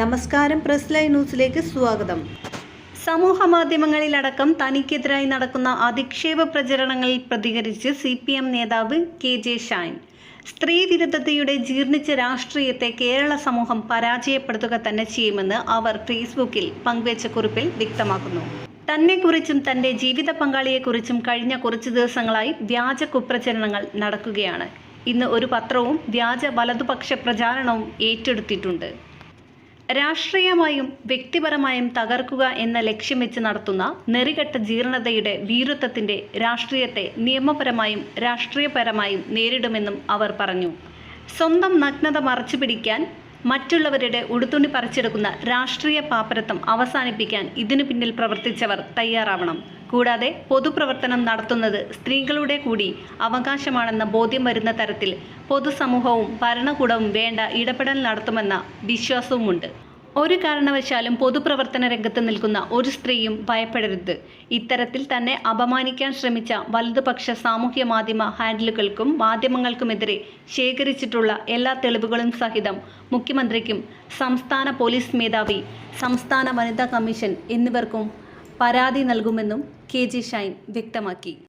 നമസ്കാരം press live ന്യൂസിലേക്ക് സ്വാഗതം. സമൂഹ മാധ്യമങ്ങളിലടക്കം തനിക്കെതിരായി നടക്കുന്ന അധിക്ഷേപ പ്രചരണങ്ങളിൽ പ്രതികരിച്ച് സി പി എം നേതാവ് കെ ജെ ഷൈൻ. സ്ത്രീവിരുദ്ധതയുടെ ജീർണിച്ച രാഷ്ട്രീയത്തെ കേരള സമൂഹം പരാജയപ്പെടുത്തുക തന്നെ ചെയ്യുമെന്ന് അവർ ഫേസ്ബുക്കിൽ പങ്കുവച്ച കുറിപ്പിൽ വ്യക്തമാക്കുന്നു. തന്നെക്കുറിച്ചും തന്റെ ജീവിത പങ്കാളിയെക്കുറിച്ചും കഴിഞ്ഞ കുറച്ച് ദിവസങ്ങളായി വ്യാജ കുപ്രചരണങ്ങൾ നടക്കുകയാണ്. ഇന്ന് ഒരു പത്രവും വ്യാജ വലതുപക്ഷ പ്രചാരണവും ഏറ്റെടുത്തിട്ടുണ്ട്. രാഷ്ട്രീയമായും വ്യക്തിപരമായും തകർക്കുക എന്ന ലക്ഷ്യം വെച്ച് നടത്തുന്ന നെറികെട്ട ജീർണതയുടെ വീരത്വത്തിന്റെ രാഷ്ട്രീയത്തെ നിയമപരമായും രാഷ്ട്രീയപരമായും നേരിടുമെന്നും അവർ പറഞ്ഞു. സ്വന്തം നഗ്നത മറച്ചു പിടിക്കാൻ മറ്റുള്ളവരുടെ ഉടുത്തുണി പറിച്ചെടുക്കുന്ന രാഷ്ട്രീയ പാപ്പരത്വം അവസാനിപ്പിക്കാൻ ഇതിനു പിന്നിൽ പ്രവർത്തിച്ചവർ തയ്യാറാവണം. കൂടാതെ പൊതുപ്രവർത്തനം നടത്തുന്നത് സ്ത്രീകളുടെ കൂടി അവകാശമാണെന്ന ബോധ്യം വരുന്ന തരത്തിൽ പൊതുസമൂഹവും ഭരണകൂടവും വേണ്ട ഇടപെടൽ നടത്തുമെന്ന വിശ്വാസവുമുണ്ട്. ഒരു കാരണവശാലും പൊതുപ്രവർത്തന രംഗത്ത് നിൽക്കുന്ന ഒരു സ്ത്രീയും ഭയപ്പെടരുത്. ഇത്തരത്തിൽ തന്നെ അപമാനിക്കാൻ ശ്രമിച്ച വലതുപക്ഷ സാമൂഹ്യ മാധ്യമ ഹാൻഡിലുകൾക്കും മാധ്യമങ്ങൾക്കുമെതിരെ ശേഖരിച്ചിട്ടുള്ള എല്ലാ തെളിവുകളും സഹിതം മുഖ്യമന്ത്രിക്കും സംസ്ഥാന പോലീസ് മേധാവി സംസ്ഥാന വനിതാ കമ്മീഷൻ എന്നിവർക്കും പരാതി നൽകുമെന്നും കെ ജി ഷൈൻ വ്യക്തമാക്കി.